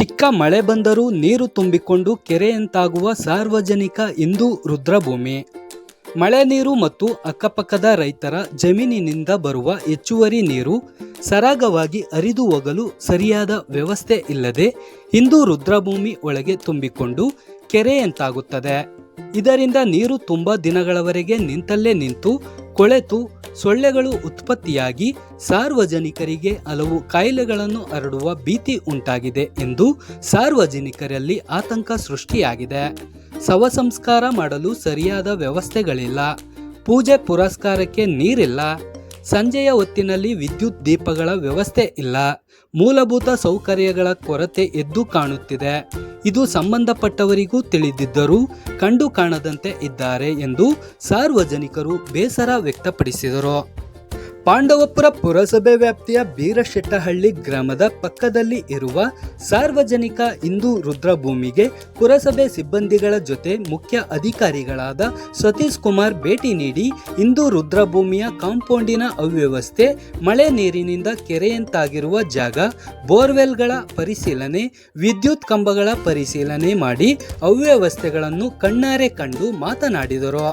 ಚಿಕ್ಕ ಮಳೆ ಬಂದರೂ ನೀರು ತುಂಬಿಕೊಂಡು ಕೆರೆಯಂತಾಗುವ ಸಾರ್ವಜನಿಕ ಹಿಂದೂ ರುದ್ರಭೂಮಿ. ಮಳೆ ನೀರು ಮತ್ತು ಅಕ್ಕಪಕ್ಕದ ರೈತರ ಜಮೀನಿನಿಂದ ಬರುವ ಹೆಚ್ಚುವರಿ ನೀರು ಸರಾಗವಾಗಿ ಹರಿದು ಹೋಗಲು ಸರಿಯಾದ ವ್ಯವಸ್ಥೆ ಇಲ್ಲದೆ ಹಿಂದೂ ರುದ್ರಭೂಮಿ ಒಳಗೆ ತುಂಬಿಕೊಂಡು ಕೆರೆಯಂತಾಗುತ್ತದೆ. ಇದರಿಂದ ನೀರು ತುಂಬ ದಿನಗಳವರೆಗೆ ನಿಂತಲ್ಲೇ ನಿಂತು, ಕೊಳೆತು, ಸೊಳ್ಳೆಗಳು ಉತ್ಪತ್ತಿಯಾಗಿ ಸಾರ್ವಜನಿಕರಿಗೆ ಹಲವು ಕಾಯಿಲೆಗಳನ್ನು ಹರಡುವ ಭೀತಿ ಉಂಟಾಗಿದೆ ಎಂದು ಸಾರ್ವಜನಿಕರಲ್ಲಿ ಆತಂಕ ಸೃಷ್ಟಿಯಾಗಿದೆ. ಶವ ಸಂಸ್ಕಾರ ಮಾಡಲು ಸರಿಯಾದ ವ್ಯವಸ್ಥೆಗಳಿಲ್ಲ. ಪೂಜೆ ಪುರಸ್ಕಾರಕ್ಕೆ ನೀರಿಲ್ಲ. ಸಂಜೆಯ ಹೊತ್ತಿನಲ್ಲಿ ವಿದ್ಯುತ್ ದೀಪಗಳ ವ್ಯವಸ್ಥೆ ಇಲ್ಲ. ಮೂಲಭೂತ ಸೌಕರ್ಯಗಳ ಕೊರತೆ ಎದ್ದು ಕಾಣುತ್ತಿದೆ. ಇದು ಸಂಬಂಧಪಟ್ಟವರಿಗೂ ತಿಳಿದಿದ್ದರೂ ಕಂಡು ಕಾಣದಂತೆ ಇದ್ದಾರೆ ಎಂದು ಸಾರ್ವಜನಿಕರು ಬೇಸರ ವ್ಯಕ್ತಪಡಿಸಿದರು. ಪಾಂಡವಪುರ ಪುರಸಭೆ ವ್ಯಾಪ್ತಿಯ ಬೀರಶೆಟ್ಟಹಳ್ಳಿ ಗ್ರಾಮದ ಪಕ್ಕದಲ್ಲಿ ಇರುವ ಸಾರ್ವಜನಿಕ ಹಿಂದೂ ರುದ್ರಭೂಮಿಗೆ ಪುರಸಭೆ ಸಿಬ್ಬಂದಿಗಳ ಜೊತೆ ಮುಖ್ಯ ಅಧಿಕಾರಿಗಳಾದ ಸತೀಶ್ ಕುಮಾರ್ ಭೇಟಿ ನೀಡಿ ಹಿಂದೂ ರುದ್ರಭೂಮಿಯ ಕಾಂಪೌಂಡಿನ ಅವ್ಯವಸ್ಥೆ, ಮಳೆ ನೀರಿನಿಂದ ಕೆರೆಯಂತಾಗಿರುವ ಜಾಗ, ಬೋರ್ವೆಲ್ಗಳ ಪರಿಶೀಲನೆ, ವಿದ್ಯುತ್ ಕಂಬಗಳ ಪರಿಶೀಲನೆ ಮಾಡಿ ಅವ್ಯವಸ್ಥೆಗಳನ್ನು ಕಣ್ಣಾರೆ ಕಂಡು ಮಾತನಾಡಿದರು.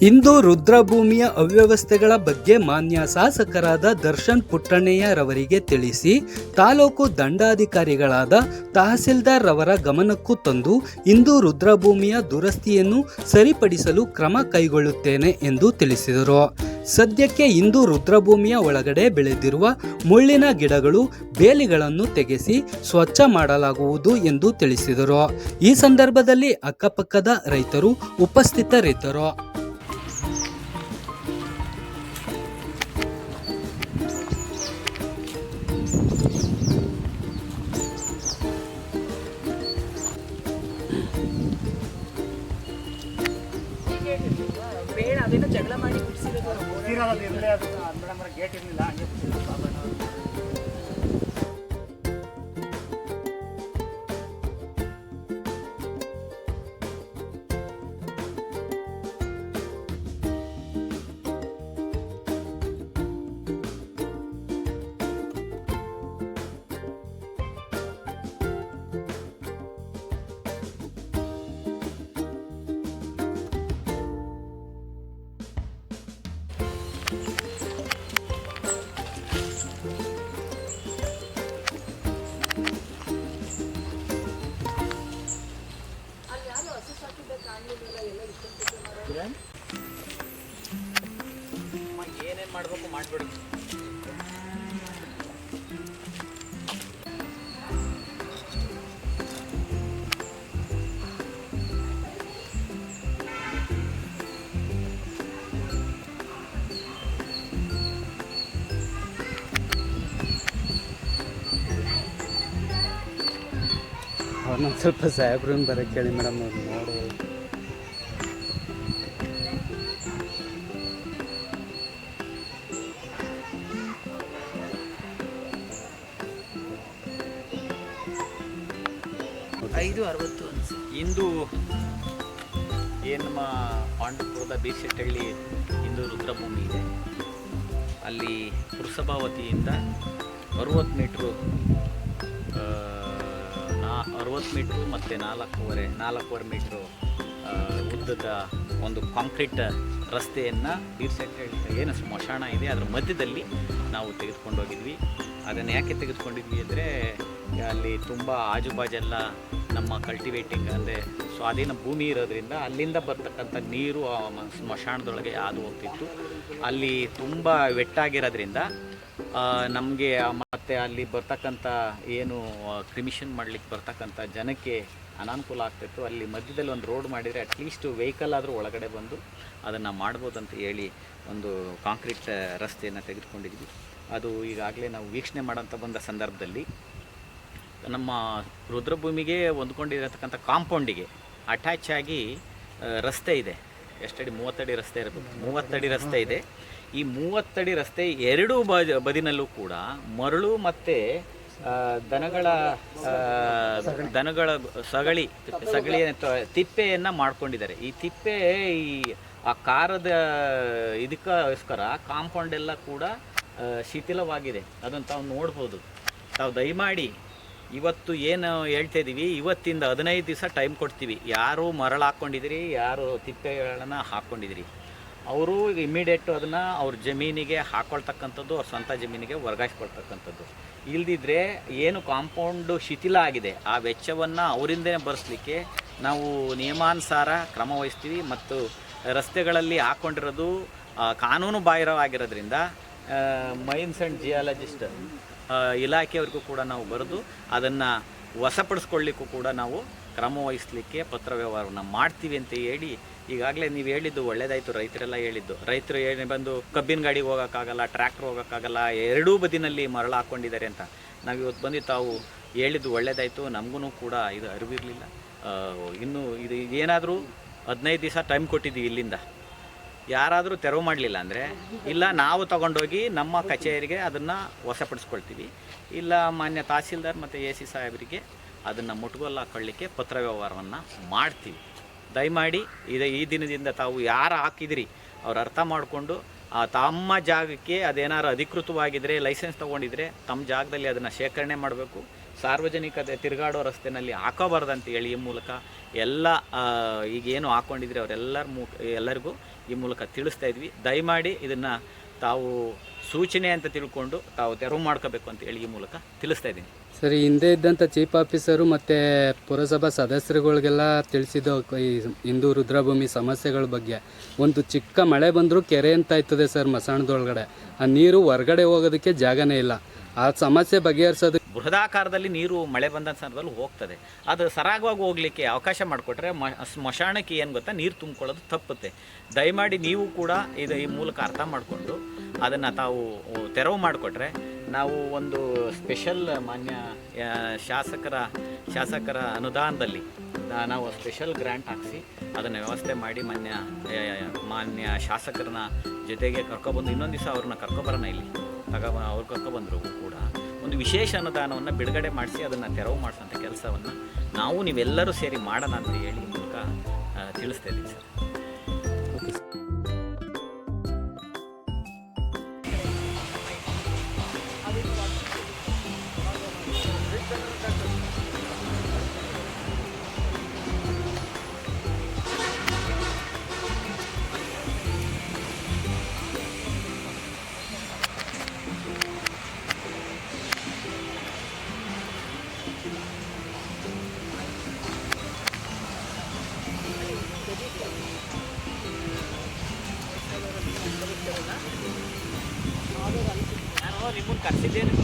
ಇಂದು ರುದ್ರಭೂಮಿಯ ಅವ್ಯವಸ್ಥೆಗಳ ಬಗ್ಗೆ ಮಾನ್ಯ ಶಾಸಕರಾದ ದರ್ಶನ್ ಪುಟ್ಟಣ್ಣಯ್ಯರವರಿಗೆ ತಿಳಿಸಿ, ತಾಲೂಕು ದಂಡಾಧಿಕಾರಿಗಳಾದ ತಹಸೀಲ್ದಾರ್ ರವರ ಗಮನಕ್ಕೂ ತಂದು ಇಂದು ರುದ್ರಭೂಮಿಯ ದುರಸ್ತಿಯನ್ನು ಸರಿಪಡಿಸಲು ಕ್ರಮ ಕೈಗೊಳ್ಳುತ್ತೇನೆ ಎಂದು ತಿಳಿಸಿದರು. ಸದ್ಯಕ್ಕೆ ಇಂದು ರುದ್ರಭೂಮಿಯ ಒಳಗಡೆ ಬೆಳೆದಿರುವ ಮುಳ್ಳಿನ ಗಿಡಗಳು ಬೇಲಿಗಳನ್ನು ತೆಗೆಸಿ ಸ್ವಚ್ಛ ಮಾಡಲಾಗುವುದು ಎಂದು ತಿಳಿಸಿದರು. ಈ ಸಂದರ್ಭದಲ್ಲಿ ಅಕ್ಕಪಕ್ಕದ ರೈತರು ಉಪಸ್ಥಿತರಿದ್ದರು. ಬೇಡ ಅದೇನೋ ಜಗಳ ಮಾಡಿ ಬಿಡಿಸಿರೋದು ಗೇಟ್ ಇರಲಿಲ್ಲ ಹಂಗೆ ಮಾಡ್ಬೇಕು ಮಾಡ್ಬಿಡಿ. ಅವ್ರನ್ನ ಸ್ವಲ್ಪ ಸಾಹೇಬ್ರನ್ನ ಬರೋಕ್ಕೆ ಕೇಳಿ ಮೇಡಮ್ ಅವ್ರು ನೋಡು. ಐದು ಅರವತ್ತು ಅನ್ಸಿ ಇಂದು ಏನು ನಮ್ಮ ಪಾಂಡವಪುರದ ಬೀರ್ಶೆಟ್ಟಹಳ್ಳಿ ಇಂದು ರುದ್ರಭೂಮಿ ಇದೆ. ಅಲ್ಲಿ ಪುರಸಭಾವತಿಯಿಂದ ಅರವತ್ತು ಮೀಟ್ರು ನಾ, ಅರುವತ್ತು ಮೀಟ್ರು ಮತ್ತು ನಾಲ್ಕೂವರೆ ನಾಲ್ಕೂವರೆ ಮೀಟ್ರು ಉದ್ದದ ಒಂದು ಕಾಂಕ್ರೀಟ್ ರಸ್ತೆಯನ್ನು ಬೀರ್ಶೆಟ್ಟಹಳ್ಳಿ ಏನು ಸ್ಮಶಾನ ಇದೆ, ಅದರ ಮಧ್ಯದಲ್ಲಿ ನಾವು ತೆಗೆದುಕೊಂಡು ಹೋಗಿದ್ವಿ. ಅದನ್ನು ಯಾಕೆ ತೆಗೆದುಕೊಂಡಿದ್ವಿ ಅಂದರೆ, ಅಲ್ಲಿ ತುಂಬ ಆಜುಬಾಜೆಲ್ಲ ನಮ್ಮ ಕಲ್ಟಿವೇಟಿಂಗ್ ಅಂದರೆ ಸ್ವಾಧೀನ ಭೂಮಿ ಇರೋದ್ರಿಂದ ಅಲ್ಲಿಂದ ಬರ್ತಕ್ಕಂಥ ನೀರು ಸ್ಮಶಾನದೊಳಗೆ ಹಾದು ಹೋಗ್ತಿತ್ತು. ಅಲ್ಲಿ ತುಂಬ ವೆಟ್ಟಾಗಿರೋದ್ರಿಂದ ನಮಗೆ ಮತ್ತು ಅಲ್ಲಿ ಬರ್ತಕ್ಕಂಥ ಏನು ಕ್ರಿಮಿಷನ್ ಮಾಡಲಿಕ್ಕೆ ಬರ್ತಕ್ಕಂಥ ಜನಕ್ಕೆ ಅನಾನುಕೂಲ ಆಗ್ತಿತ್ತು. ಅಲ್ಲಿ ಮಧ್ಯದಲ್ಲಿ ಒಂದು ರೋಡ್ ಮಾಡಿದರೆ ಅಟ್ಲೀಸ್ಟ್ ವೆಹಿಕಲ್ ಆದರೂ ಒಳಗಡೆ ಬಂದು ಅದನ್ನು ಮಾಡ್ಬೋದು ಅಂತ ಹೇಳಿ ಒಂದು ಕಾಂಕ್ರೀಟ್ ರಸ್ತೆಯನ್ನು ತೆಗೆದುಕೊಂಡಿದ್ವಿ. ಅದು ಈಗಾಗಲೇ ನಾವು ವೀಕ್ಷಣೆ ಮಾಡೋಂಥ ಬಂದ ಸಂದರ್ಭದಲ್ಲಿ ನಮ್ಮ ರುದ್ರಭೂಮಿಗೆ ಹೊಂದ್ಕೊಂಡಿರತಕ್ಕಂಥ ಕಾಂಪೌಂಡಿಗೆ ಅಟ್ಯಾಚ್ ಆಗಿ ರಸ್ತೆ ಇದೆ. ಎಷ್ಟಡಿ? ಮೂವತ್ತಡಿ ರಸ್ತೆ ಇರಬೇಕು. ಮೂವತ್ತಡಿ ರಸ್ತೆ ಇದೆ. ಈ ಮೂವತ್ತಡಿ ರಸ್ತೆ ಎರಡೂ ಬದಿನಲ್ಲೂ ಕೂಡ ಮರಳು ಮತ್ತು ದನಗಳ ದನಗಳ ಸಗಳಿ ಸಗಳಿ ತಿಪ್ಪೆಯನ್ನು ಮಾಡ್ಕೊಂಡಿದ್ದಾರೆ. ಈ ತಿಪ್ಪೆ, ಈ, ಆ ಕಾರದ ಇದಕ್ಕೋಸ್ಕರ ಕಾಂಪೌಂಡ್ ಎಲ್ಲ ಕೂಡ ಶಿಥಿಲವಾಗಿದೆ. ಅದನ್ನು ತಾವು ನೋಡ್ಬೋದು. ತಾವು ದಯಮಾಡಿ ಇವತ್ತು ಏನು ಹೇಳ್ತಾ ಇದ್ದೀವಿ ಇವತ್ತಿಂದ ಹದಿನೈದು ದಿವಸ ಟೈಮ್ ಕೊಡ್ತೀವಿ. ಯಾರು ಮರಳು ಹಾಕ್ಕೊಂಡಿದ್ದೀರಿ ಯಾರು ತಿಪ್ಪೆಗಳನ್ನು ಹಾಕ್ಕೊಂಡಿದ್ದೀರಿ ಅವರು ಇಮಿಡಿಯೇಟು ಅದನ್ನು ಅವ್ರ ಜಮೀನಿಗೆ ಹಾಕ್ಕೊಳ್ತಕ್ಕಂಥದ್ದು ಅವ್ರ ಸ್ವಂತ ಜಮೀನಿಗೆ ವರ್ಗಾಯಿಸ್ಕೊಳ್ತಕ್ಕಂಥದ್ದು. ಇಲ್ದಿದ್ರೆ ಏನು ಕಾಂಪೌಂಡು ಶಿಥಿಲ ಆಗಿದೆ. ಆ ವೆಚ್ಚವನ್ನು ಅವರಿಂದನೇ ಬರೆಸಲಿಕ್ಕೆ ನಾವು ನಿಯಮಾನುಸಾರ ಕ್ರಮ ವಹಿಸ್ತೀವಿ ಮತ್ತು ರಸ್ತೆಗಳಲ್ಲಿ ಹಾಕ್ಕೊಂಡಿರೋದು ಕಾನೂನು ಬಾಹಿರವಾಗಿರೋದ್ರಿಂದ ಮೈನ್ಸ್ ಆ್ಯಂಡ್ ಜಿಯಾಲಜಿಸ್ಟ್ ಇಲಾಖೆಯವ್ರಿಗೂ ಕೂಡ ನಾವು ಬರೆದು ಅದನ್ನು ವಶಪಡಿಸ್ಕೊಳ್ಳಿಕ್ಕೂ ಕೂಡ ನಾವು ಕ್ರಮ ವಹಿಸಲಿಕ್ಕೆ ಪತ್ರ ವ್ಯವಹಾರವನ್ನು ಮಾಡ್ತೀವಿ ಅಂತ ಹೇಳಿ ಈಗಾಗಲೇ ನೀವು ಹೇಳಿದ್ದು ಒಳ್ಳೇದಾಯಿತು. ರೈತರೆಲ್ಲ ಹೇಳಿದ್ದು. ರೈತರು ಏನು ಬಂದು ಕಬ್ಬಿನ ಗಾಡಿಗೆ ಹೋಗೋಕ್ಕಾಗಲ್ಲ, ಟ್ರ್ಯಾಕ್ಟ್ರ್ ಹೋಗೋಕ್ಕಾಗಲ್ಲ, ಎರಡೂ ಬದಿನಲ್ಲಿ ಮರಳು ಹಾಕ್ಕೊಂಡಿದ್ದಾರೆ ಅಂತ. ನಾವು ಇವತ್ತು ಬಂದು ತಾವು ಹೇಳಿದ್ದು ಒಳ್ಳೇದಾಯಿತು. ನಮಗೂ ಕೂಡ ಇದು ಅರಿವಿರಲಿಲ್ಲ. ಇನ್ನೂ ಇದು ಏನಾದರೂ ಹದಿನೈದು ದಿವಸ ಟೈಮ್ ಕೊಟ್ಟಿದ್ದೀವಿ ಇಲ್ಲಿಂದ. ಯಾರಾದರೂ ತೆರವು ಮಾಡಲಿಲ್ಲ ಅಂದರೆ ಇಲ್ಲ, ನಾವು ತಗೊಂಡೋಗಿ ನಮ್ಮ ಕಚೇರಿಗೆ ಅದನ್ನು ವಶಪಡಿಸ್ಕೊಳ್ತೀವಿ. ಇಲ್ಲ, ಮಾನ್ಯ ತಹಸೀಲ್ದಾರ್ ಮತ್ತು ಎ ಸಿ ಸಾಹೇಬರಿಗೆ ಅದನ್ನು ಮುಟ್ಗೋಲು ಹಾಕೊಳ್ಳಿಕ್ಕೆ ಪತ್ರ ವ್ಯವಹಾರವನ್ನು ಮಾಡ್ತೀವಿ. ದಯಮಾಡಿ ಇದು, ಈ ದಿನದಿಂದ ತಾವು ಯಾರು ಹಾಕಿದಿರಿ, ಅವ್ರು ಅರ್ಥ ಮಾಡಿಕೊಂಡು ತಮ್ಮ ಜಾಗಕ್ಕೆ ಅದೇನಾರು ಅಧಿಕೃತವಾಗಿದ್ದರೆ ಲೈಸೆನ್ಸ್ ತೊಗೊಂಡಿದ್ರೆ ತಮ್ಮ ಜಾಗದಲ್ಲಿ ಅದನ್ನು ಶೇಖರಣೆ ಮಾಡಬೇಕು. ಸಾರ್ವಜನಿಕ ತಿರುಗಾಡೋ ರಸ್ತೆನಲ್ಲಿ ಹಾಕೋಬಾರ್ದಂತ ಹೇಳಿ ಈ ಮೂಲಕ ಎಲ್ಲ ಈಗೇನು ಹಾಕ್ಕೊಂಡಿದ್ರೆ ಅವರೆಲ್ಲರ ಮೂ, ಎಲ್ಲರಿಗೂ ಈ ಮೂಲಕ ತಿಳಿಸ್ತಾ ಇದ್ವಿ. ದಯಮಾಡಿ ಇದನ್ನು ತಾವು ಸೂಚನೆ ಅಂತ ತಿಳ್ಕೊಂಡು ತಾವು ತೆರವು ಮಾಡ್ಕೋಬೇಕು ಅಂತ ಹೇಳಿ ಈ ಮೂಲಕ ತಿಳಿಸ್ತಾ ಇದ್ದೀನಿ. ಸರಿ, ಹಿಂದೆ ಇದ್ದಂಥ ಚೀಫ್ ಆಫೀಸರು ಮತ್ತು ಪುರಸಭಾ ಸದಸ್ಯರುಗಳಿಗೆಲ್ಲ ತಿಳಿಸಿದ್ದು ಈ ಹಿಂದೂ ರುದ್ರಭೂಮಿ ಸಮಸ್ಯೆಗಳ ಬಗ್ಗೆ, ಒಂದು ಚಿಕ್ಕ ಮಳೆ ಬಂದರೂ ಕೆರೆ ಅಂತ ಆಯ್ತದೆ ಸರ್ ಮಸಾಣದೊಳಗಡೆ. ಆ ನೀರು ಹೊರಗಡೆ ಹೋಗೋದಕ್ಕೆ ಜಾಗನೇ ಇಲ್ಲ. ಆ ಸಮಸ್ಯೆ ಬಗೆಹರಿಸೋದು ಬೃಹದಾಕಾರದಲ್ಲಿ ನೀರು ಮಳೆ ಬಂದ ಸಂದರ್ಭದಲ್ಲಿ ಹೋಗ್ತದೆ. ಅದು ಸರಾಗವಾಗಿ ಹೋಗ್ಲಿಕ್ಕೆ ಅವಕಾಶ ಮಾಡಿಕೊಟ್ರೆ ಮ ಸ್ಮಶಾನಕ್ಕೆ ಏನು ಗೊತ್ತಾ? ನೀರು ತುಂಬಿಕೊಳ್ಳೋದು ತಪ್ಪುತ್ತೆ. ದಯಮಾಡಿ ನೀವು ಕೂಡ ಇದು ಈ ಮೂಲಕ ಅರ್ಥ ಮಾಡಿಕೊಂಡು ಅದನ್ನು ತಾವು ತೆರವು ಮಾಡಿಕೊಟ್ರೆ ನಾವು ಒಂದು ಸ್ಪೆಷಲ್ ಮಾನ್ಯ ಶಾಸಕರ ಶಾಸಕರ ಅನುದಾನದಲ್ಲಿ ನಾವು ಸ್ಪೆಷಲ್ ಗ್ರ್ಯಾಂಟ್ ಹಾಕಿಸಿ ಅದನ್ನು ವ್ಯವಸ್ಥೆ ಮಾಡಿ ಮಾನ್ಯ ಮಾನ್ಯ ಶಾಸಕರನ್ನ ಜೊತೆಗೆ ಕರ್ಕೊಬಂದು ಇನ್ನೊಂದು ದಿವಸ ಅವ್ರನ್ನ ಕರ್ಕೊಬರೋಣ ಇಲ್ಲಿ. ತಗೋ, ಅವ್ರು ಕರ್ಕೊಬಂದರು ಕೂಡ. ಒಂದು ವಿಶೇಷ ಅನುದಾನವನ್ನು ಬಿಡುಗಡೆ ಮಾಡಿಸಿ ಅದನ್ನು ತೆರವು ಮಾಡಿಸುವಂಥ ಕೆಲಸವನ್ನು ನಾವು ನೀವೆಲ್ಲರೂ ಸೇರಿ ಮಾಡೋಣ ಅಂತ ಹೇಳಿ ಮೂಲಕ ತಿಳಿಸ್ತಾ ಇದ್ದೀನಿ ಸರ್. ಕರೆಸಿದ್ದೇನೆ